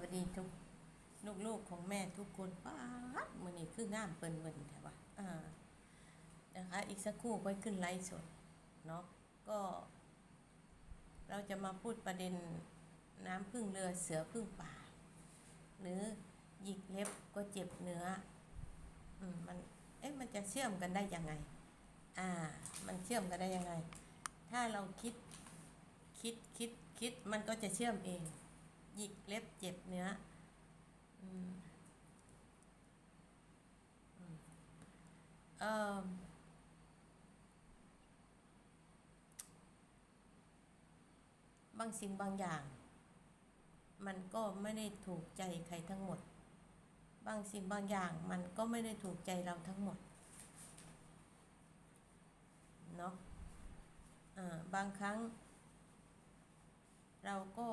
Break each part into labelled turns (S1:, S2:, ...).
S1: วัสดีทุกลูกๆของแม่ทุกคนป้าดมือนี้คืองามเปิ้นเบิ่นแต่ว่าอ่านะคะอีกสักครู่ค่อยขึ้นไลฟ์สดเนาะก็ เราจะมาพูดประเด็นน้ำพึ่งเรือเสือพึ่งป่า หรือหยิกเล็บก็เจ็บเนื้ออืมมันเอ๊ะมันจะเชื่อมกันได้ยังไง อ่า มันเชื่อมกันได้ยังไง ถ้าเราคิดคิดคิดคิดมันก็จะเชื่อมเอง หยิกเล็บเจ็บเนื้อออเออบางสิ่งบางอย่าง มันก็ไม่ได้ถูกใจใครทั้งหมด บางสิ่งบางอย่างมันก็ไม่ได้ถูกใจเราทั้งหมดเนาะอ่าบางครั้ง เราก็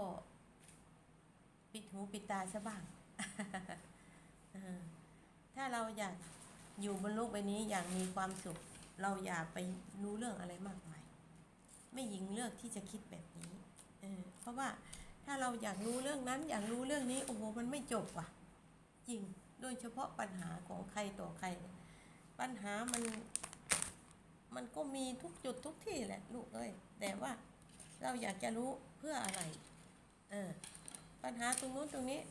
S1: ปิดหูปิดตาซะบ้างถ้าเราอยากอยู่บนโลกใบนี้อย่างมีความสุข เราอย่าไปรู้เรื่องอะไรมากมายไม่หญิงเลือกที่จะคิดแบบนี้เออเพราะว่าถ้าเราอยากรู้เรื่องนั้น อยากรู้เรื่องนี้โอ้โหมันไม่จบว่ะ จริงโดยเฉพาะปัญหาของใครต่อใคร ปัญหามัน มันก็มีทุกจุดทุกที่แหละ ลูกเอ้ยแต่ว่าเราอยากจะรู้เพื่ออะไร เออ ปัญหาตรงนู้นตรงนี้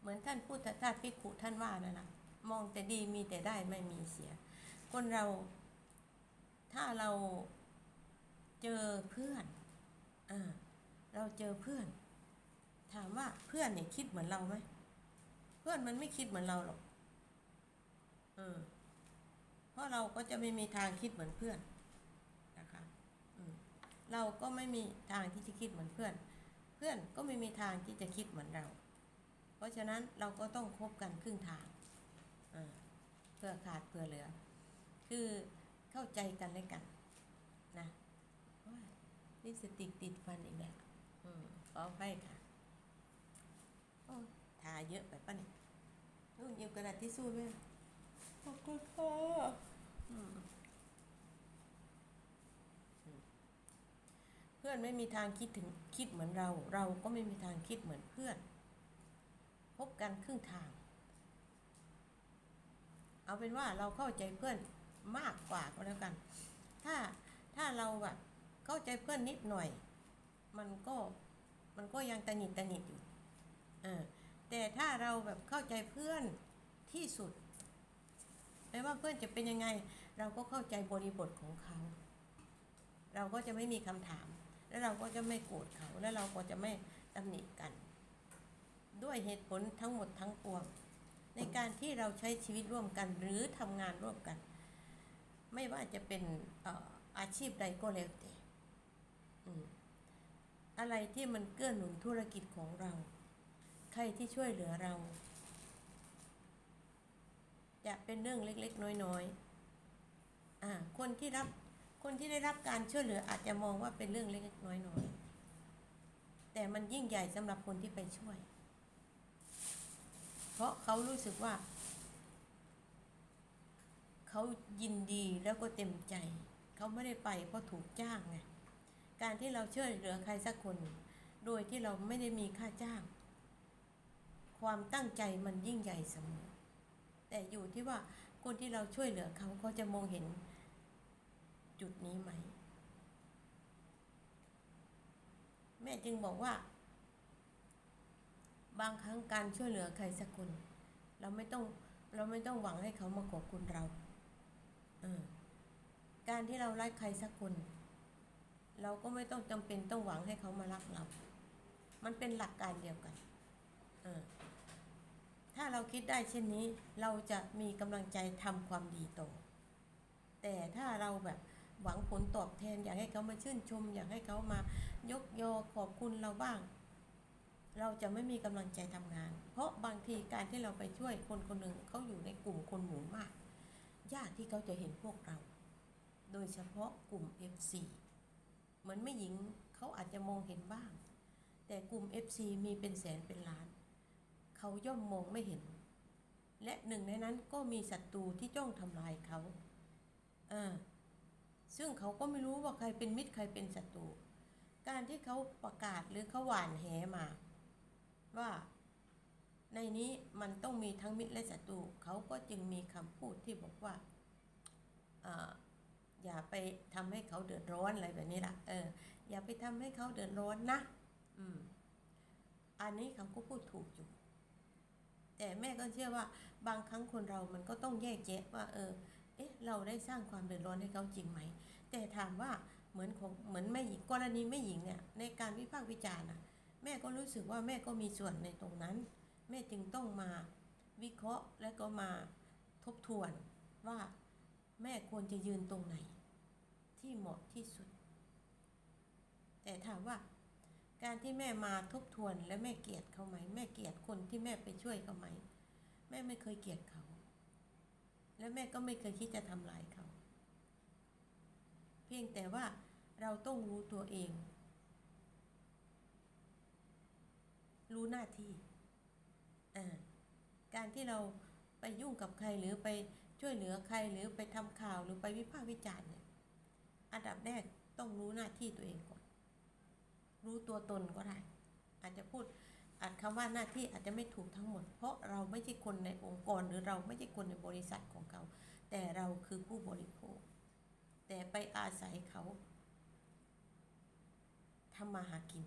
S1: เหมือนท่านพุทธทาสพิกขุท่านว่านั่นแหละมองแต่ดีมีแต่ได้ไม่มีเสีย คนเรา ถ้าเราเจอเพื่อนอ่าเราเจอเพื่อน ถามว่าเพื่อนเนี่ยคิดเหมือนเราไหมเพื่อนมันไม่คิดเหมือนเราหรอกเออเพราะเราก็จะไม่มีทางคิดเหมือนเพื่อน เราก็ไม่มีทางที่จะคิดเหมือนเพื่อน เพื่อนก็ไม่มีทางที่จะคิดเหมือนเรา เพราะฉะนั้นเราก็ต้องคบกันครึ่งทางอ่าเพื่อขาดเพื่อเหลือ คือเข้าใจกันและกันนะว้าลิปสติกติดฟันอีกแล้วอืมขออภัยค่ะโอ้ทาเยอะไปป่ะเนี่ยนู่นหยิบกระดาษทิชชู่ด้วยขอบคุณค่ะอืมอืมเพื่อนไม่มีทางคิดถึงคิดเหมือนเรา เราก็ไม่มีทางคิดเหมือนเพื่อน พบกันครึ่งทาง เอาเป็นว่าเราเข้าใจเพื่อนมากกว่าก็แล้วกัน ถ้าถ้าเราแบบเข้าใจเพื่อนนิดหน่อย มันก็มันก็ยังตะหนิดตะหนิดอยู่เออแต่ถ้าเราแบบเข้าใจเพื่อนที่สุดไม่ว่าเพื่อนจะเป็นยังไง เราก็เข้าใจบริบทของเขา เราก็จะไม่มีคำถาม แล้วเราก็จะไม่โกรธเขาแล้วเราก็จะไม่ตำหนิกัน ด้วยเหตุผลทั้งหมดทั้งปวง ในการที่เราใช้ชีวิตร่วมกันหรือทำงานร่วมกัน ไม่ว่าจะเป็นอาชีพใดก็แล้วแต่อืมอะไรที่มันเกื้อหนุนธุรกิจของเรา ใครที่ช่วยเหลือเรา จะเป็นเรื่องเล็ก ๆ น้อยๆอ่าคนที่รับ คนที่ได้รับการช่วยเหลืออาจจะมองว่าเป็นเรื่องเล็กๆน้อยๆ แต่มันยิ่งใหญ่สำหรับคนที่ไปช่วย เพราะเขารู้สึกว่า เขายินดีแล้วก็เต็มใจ เขาไม่ได้ไปเพราะถูกจ้างไง การที่เราช่วยเหลือใครสักคน โดยที่เราไม่ได้มีค่าจ้าง ความตั้งใจมันยิ่งใหญ่เสมอ แต่อยู่ที่ว่าคนที่เราช่วยเหลือเขาเขาจะมองเห็น จุดนี้ไหม แม่จึงบอกว่า บางครั้งการช่วยเหลือใครสักคน เราไม่ต้องเราไม่ต้องหวังให้เขามาขอบคุณเราเออการที่เรารักใครสักคน เราก็ไม่ต้องจำเป็นต้องหวังให้เขามารักเรา มันเป็นหลักการเดียวกันเออถ้าเราคิดได้เช่นนี้ เราจะมีกำลังใจทำความดีต่อ แต่ถ้าเราแบบ หวังผลตอบแทน อยากให้เขามาชื่นชม อยากให้เขามายกยอขอบคุณเราบ้าง เราจะไม่มีกำลังใจทำงาน เพราะบางทีการที่เราไปช่วยคนคนหนึ่งเขาอยู่ในกลุ่มคนหมู่มากยากที่เขาจะเห็นพวกเรา โดยเฉพาะกลุ่ม FC เหมือนไม่หญิงเขาอาจจะมองเห็นบ้าง แต่กลุ่ม FC มีเป็นแสนเป็นล้าน เขาย่อมมองไม่เห็น และหนึ่งในนั้นก็มีศัตรูที่จ้องทำลายเขา เอ่า ซึ่งเขาก็ไม่รู้ว่าใครเป็นมิตรใครเป็นศัตรูการที่เขาประกาศหรือเขาหว่านแหมา ว่าในนี้มันต้องมีทั้งมิตรและศัตรูเขาก็จึงมีคำพูดที่บอกว่าอย่าไปทำให้เขาเดือดร้อนอะไรแบบนี้ล่ะ เออ อย่าไปทำให้เขาเดือดร้อนนะ อืม อันนี้เขาก็พูดถูกอยู่ แต่แม่ก็เชื่อว่า บางครั้งคนเรามันก็ต้องแยกแยะว่า เออ เอ๊ะ เราได้สร้างความเดือดร้อนให้เขาจริงไหม แต่ถามว่าเหมือนของเหมือนแม่หญิงกรณีแม่หญิงเนี่ยในการวิพากษ์วิจารณ์นะแม่ก็รู้สึกว่าแม่ก็มีส่วนในตรงนั้น แม่จึงต้องมาวิเคราะห์และก็มาทบทวนว่าแม่ควรจะยืนตรงไหน ที่เหมาะที่สุด แต่ถามว่าการที่แม่มาทบทวนและแม่เกลียดเขาไหม แม่เกลียดคนที่แม่ไปช่วยเขาไหม แม่ไม่เคยเกลียดเขา และแม่ก็ไม่เคยคิดจะทำลายเขา เพียงแต่ว่าเราต้องรู้ตัวเอง รู้หน้าที่อ่าการที่เราไปยุ่งกับใครหรือไปช่วยเหลือใครหรือไปทำข่าวหรือไปวิพากษ์วิจารณ์เนี่ยอันดับแรกต้องรู้หน้าที่ตัวเองก่อน รู้ตัวตนก็ได้ อาจจะพูด อาจคำว่าหน้าที่อาจจะไม่ถูกทั้งหมด เพราะเราไม่ใช่คนในองค์กรหรือเราไม่ใช่คนในบริษัทของเขา แต่เราคือผู้บริโภค แต่ไปอาศัยเขาทำมาหากิน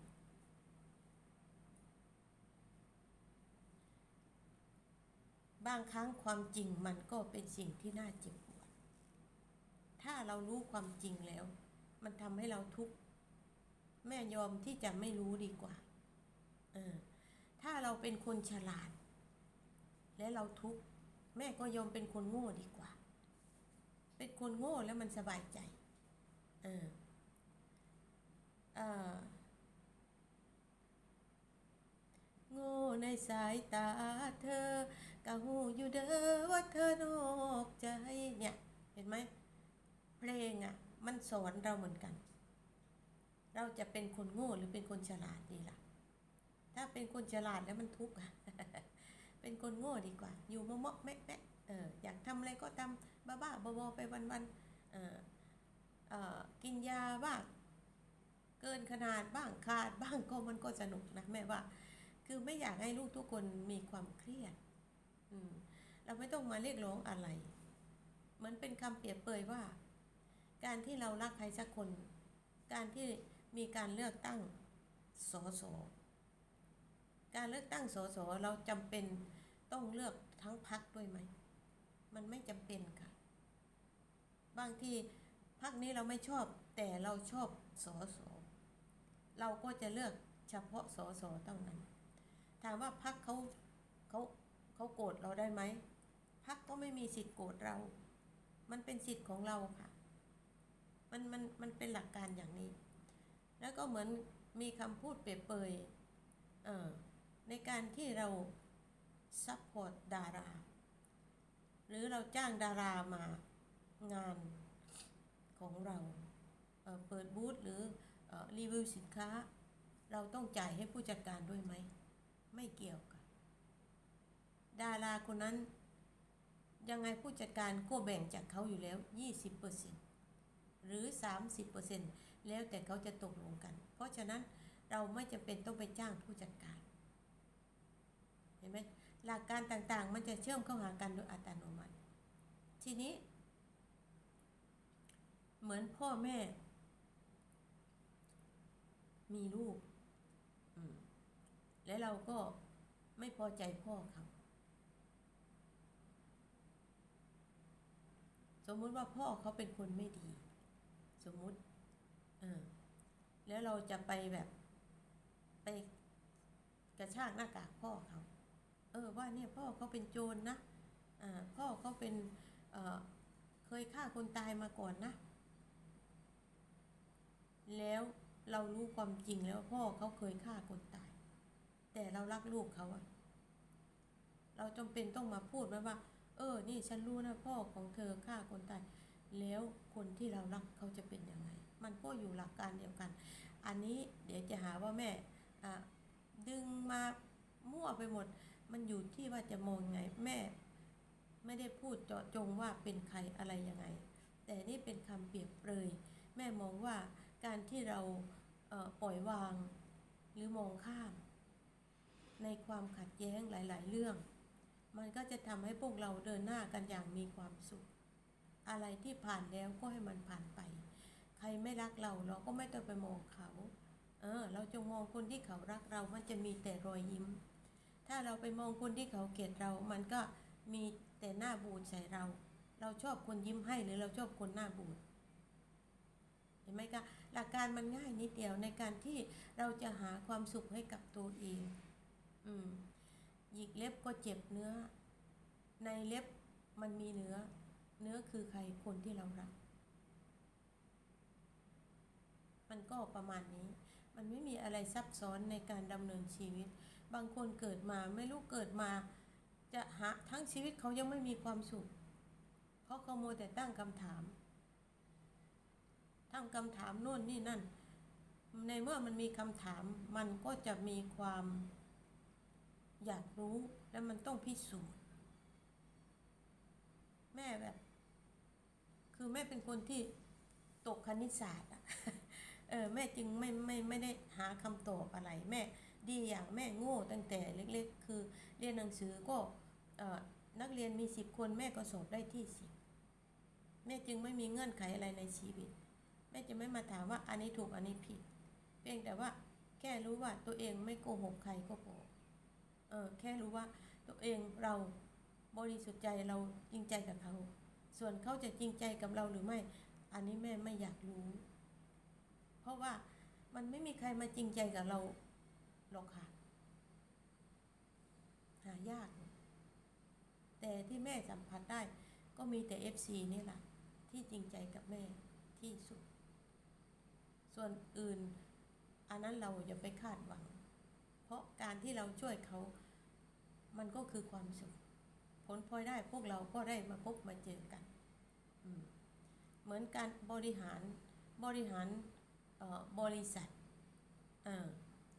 S1: บางครั้งความจริงมันก็เป็นสิ่งที่น่าเจ็บปวด ถ้าเรารู้ความจริงแล้ว มันทำให้เราทุกข์ แม่ยอมที่จะไม่รู้ดีกว่า เออ เราเป็นคนฉลาด และเราทุกข์แม่ก็ยอมเป็นคนโง่ดีกว่า เป็นคนโง่แล้วมันสบายใจเออเออโง่ในสายตาเธอกะหูอยู่เด้อว่าเธอนอกใจเนี่ย เห็นไหมเพลงอะ มันสอนเราเหมือนกัน เราจะเป็นคนโง่หรือเป็นคนฉลาดดีล่ะ ถ้าเป็นคนฉลาดแล้วมันทุกข์อะเป็นคนโง่ดีกว่า อยู่มะมะแมะแมะเอออยากทำอะไรก็ทำบ้าบ้าๆบอๆไปวันๆเออเออกินยาบ้างเกินขนาดบ้างขาดบ้างก็มันก็สนุกนะแม่ว่า คือไม่อยากให้ลูกทุกคนมีความเครียด อืม เราไม่ต้องมาเรียกร้องอะไรเหมือนเป็นคำเปรียบเปยว่า การที่เรารักใครสักคน การที่มีการเลือกตั้งสส การเลือกตั้งสสเราจำเป็นต้องเลือกทั้งพักด้วยไหม มันไม่จำเป็นค่ะ บางทีพักนี้เราไม่ชอบ แต่เราชอบสสเราก็จะเลือกเฉพาะสสเท่านั้น ถามว่าพักเขาเขาเขาโกรธเราได้ไหมพักก็ไม่มีสิทธิ์โกรธเรา มันเป็นสิทธิ์ของเราค่ะ มันมันมันเป็นหลักการอย่างนี้ แล้วก็เหมือนมีคำพูดเปรียบเปยเออ ในการที่เราซัพพอร์ตดารา หรือเราจ้างดารามางานของเราเเปิดบูธหรือเออรีวิวสินค้า เราต้องจ่ายให้ผู้จัดการด้วยไหม ไม่เกี่ยวกันดาราคนนั้นยังไงผู้จัดการก็แบ่งจากเขาอยู่แล้ว 20%หรือ 30%แล้วแต่เขาจะตกลงกัน เพราะฉะนั้นเราไม่จำเป็นต้องไปจ้างผู้จัดการ เห็นไหมหลักการต่างๆ มันจะเชื่อมเข้าหากันโดยอัตโนมัติ ทีนี้ เหมือนพ่อแม่ มีลูกและเราก็ไม่พอใจพ่อเขาสมมุติว่าพ่อเขาเป็นคนไม่ดี สมมุติเออแล้วเราจะไปแบบไปกระชากหน้ากากพ่อเขา เออว่าเนี่ยพ่อเขาเป็นโจรนะอ่าพ่อเขาเป็นเอ่อเคยฆ่าคนตายมาก่อนนะ แล้วเรารู้ความจริงแล้วพ่อเขาเคยฆ่าคนตาย แต่เรารักลูกเขาอะเราจำเป็นต้องมาพูดไหมว่า เออ นี่ฉันรู้นะพ่อของเธอฆ่าคนตาย แล้วคนที่เรารักเขาจะเป็นยังไง มันก็อยู่หลักการเดียวกัน อันนี้เดี๋ยวจะหาว่าแม่อะดึงมามั่วไปหมด มันอยู่ที่ว่าจะมองไงแม่ ไม่ได้พูดเจาะจงว่าเป็นใครอะไรยังไง แต่นี่เป็นคำเปรียบเปรยแม่มองว่าการที่เราเปล่อยวาง หรือมองข้าม ในความขัดแย้งหลาย ๆ เรื่อง มันก็จะทำให้พวกเราเดินหน้ากันอย่างมีความสุข อะไรที่ผ่านแล้วก็ให้มันผ่านไป ใครไม่รักเราเราก็ไม่ต้องไปมองเขา เออ เราจงมองคนที่เขารักเรามันจะมีแต่รอยยิ้ม ถ้าเราไปมองคนที่เขาเกลียดเรา มันก็มีแต่หน้าบูดใส่เรา เราชอบคนยิ้มให้หรือเราชอบคนหน้าบูดเห็นไหมคะหลักการมันง่ายนิดเดียวในการที่เราจะหาความสุขให้กับตัวเอง อืมหยิกเล็บก็เจ็บเนื้อ ในเล็บมันมีเนื้อ เนื้อคือใครคนที่เรารัก มันก็ประมาณนี้ มันไม่มีอะไรซับซ้อนในการดำเนินชีวิต บางคนเกิดมาไม่รู้เกิดมา จะหาทั้งชีวิตเขายังไม่มีความสุข เพราะเขาโมแต่ตั้งคำถามตั้งคำถามโน่นนี่นั่น ในเมื่อมันมีคำถามมันก็จะมีความอยากรู้และมันต้องพิสูจน์ แม่แบบ คือแม่เป็นคนที่ตกคณิตศาสตร์อะเออแม่จึงไม่ไม่ไม่ได้หาคำตอบอะไรแม่ ดีอย่างแม่โง่ตั้งแต่เล็กๆ คือเรียนหนังสือก็นักเรียนมีสิบคนแม่ก็สอบได้ที่สิบแม่จึงไม่มีเงื่อนไขอะไรในชีวิต แม่จะไม่มาถามว่าอันนี้ถูกอันนี้ผิด เพียงแต่ว่าแค่รู้ว่าตัวเองไม่โกหกใครก็พอเออแค่รู้ว่าตัวเองเราบริสุทธิ์ใจเราจริงใจกับเขา ส่วนเขาจะจริงใจกับเราหรือไม่ อันนี้แม่ไม่อยากรู้ เพราะว่ามันไม่มีใครมาจริงใจกับเรา หรอกค่ะ หายาก แต่ที่แม่สัมผัสได้ ก็มีแต่ FC นี่แหละที่จริงใจกับแม่ที่สุด ส่วนอื่น อันนั้นเราอย่าไปคาดหวัง เพราะการที่เราช่วยเขา มันก็คือความสุข ผลพลอยได้พวกเราก็ได้มาพบมาเจอกันเหมือนการบริหารบริหารบริษัทอ่อ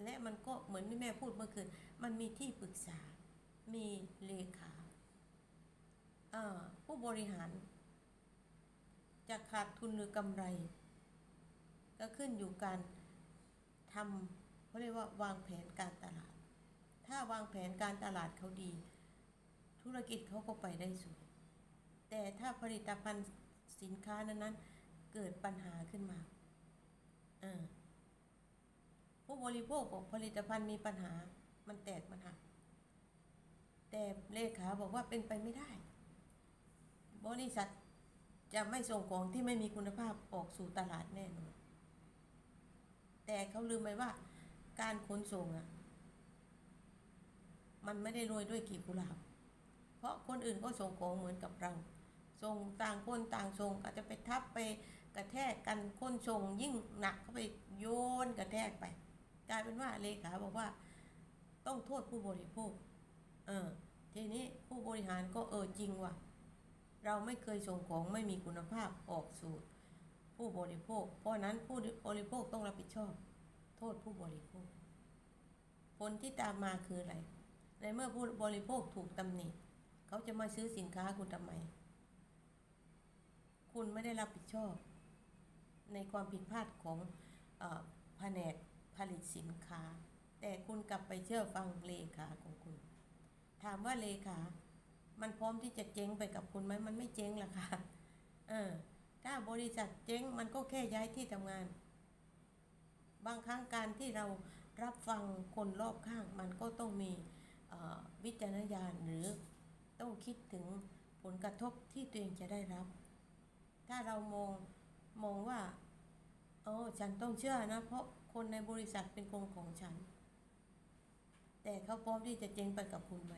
S1: และมันก็เหมือนที่แม่พูดเมื่อคืน มันมีที่ปรึกษา มีเลขาผู้บริหาร จะขาดทุนหรือกำไร ก็ขึ้นอยู่การทำเขาเรียกว่าวางแผนการตลาด ถ้าวางแผนการตลาดเขาดี ธุรกิจเขาก็ไปได้สวย แต่ถ้าผลิตภัณฑ์สินค้านั้นๆ เกิดปัญหาขึ้นมาออผู้ บริโภคบอกผลิตภัณฑ์มีปัญหา มันแตกมันหัก แต่เลขาบอกว่าเป็นไปไม่ได้ บริษัทจะไม่ส่งของที่ไม่มีคุณภาพออกสู่ตลาดแน่นอน แต่เขาลืมไปว่า การขนส่งอะ มันไม่ได้โรยด้วยกีบกุหลาบ เพราะคนอื่นก็ส่งของเหมือนกับเราส่งต่างคนต่างส่งอาจจะไปทับไปกระแทกกันคนส่งยิ่งหนักเข้าไปโยนกระแทกไป กลายเป็นว่าเลขาบอกว่า ต้องโทษผู้บริโภค เออ ทีนี้ผู้บริหารก็เออจริงว่ะ เราไม่เคยส่งของไม่มีคุณภาพออกสู่ผู้บริโภค เพราะนั้นผู้บริโภคต้องรับผิดชอบ โทษผู้บริโภค ผลที่ตามมาคืออะไร ในเมื่อผู้บริโภคถูกตำหนิเขาจะมาซื้อสินค้าคุณทำไม คุณไม่ได้รับผิดชอบ ในความผิดพลาดของอแผนก ลิตสินค้า แต่คุณกลับไปเชื่อฟังเลขาของคุณ ถามว่าเลขา มันพร้อมที่จะเจ๊งไปกับคุณไหมมันไม่เจ๊งหรอกค่ะเออถ้าบริษัทเจ๊งมันก็แค่ย้ายที่ทำงาน บางครั้งการที่เรารับฟังคนรอบข้าง มันก็ต้องมีวิจารณญาณหรือต้องคิดถึงผลกระทบที่ตัวเองจะได้รับ ถ้าเรามองมองว่าโอ้ฉันต้องเชื่อนะ เพราะ คนในบริษัทเป็นคนของฉัน แต่เขาพร้อมที่จะเจ๊งไปกับคุณไหม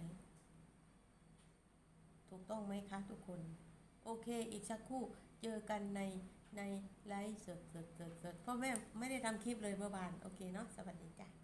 S1: ถูกต้องไหมคะทุกคน โอเค อีกสักครู่เจอกันในในไลฟ์สดสดสดสดเพราะแม่ไม่ได้ทำคลิปเลยเมื่อวาน โอเคเนาะ สวัสดีจ้ะ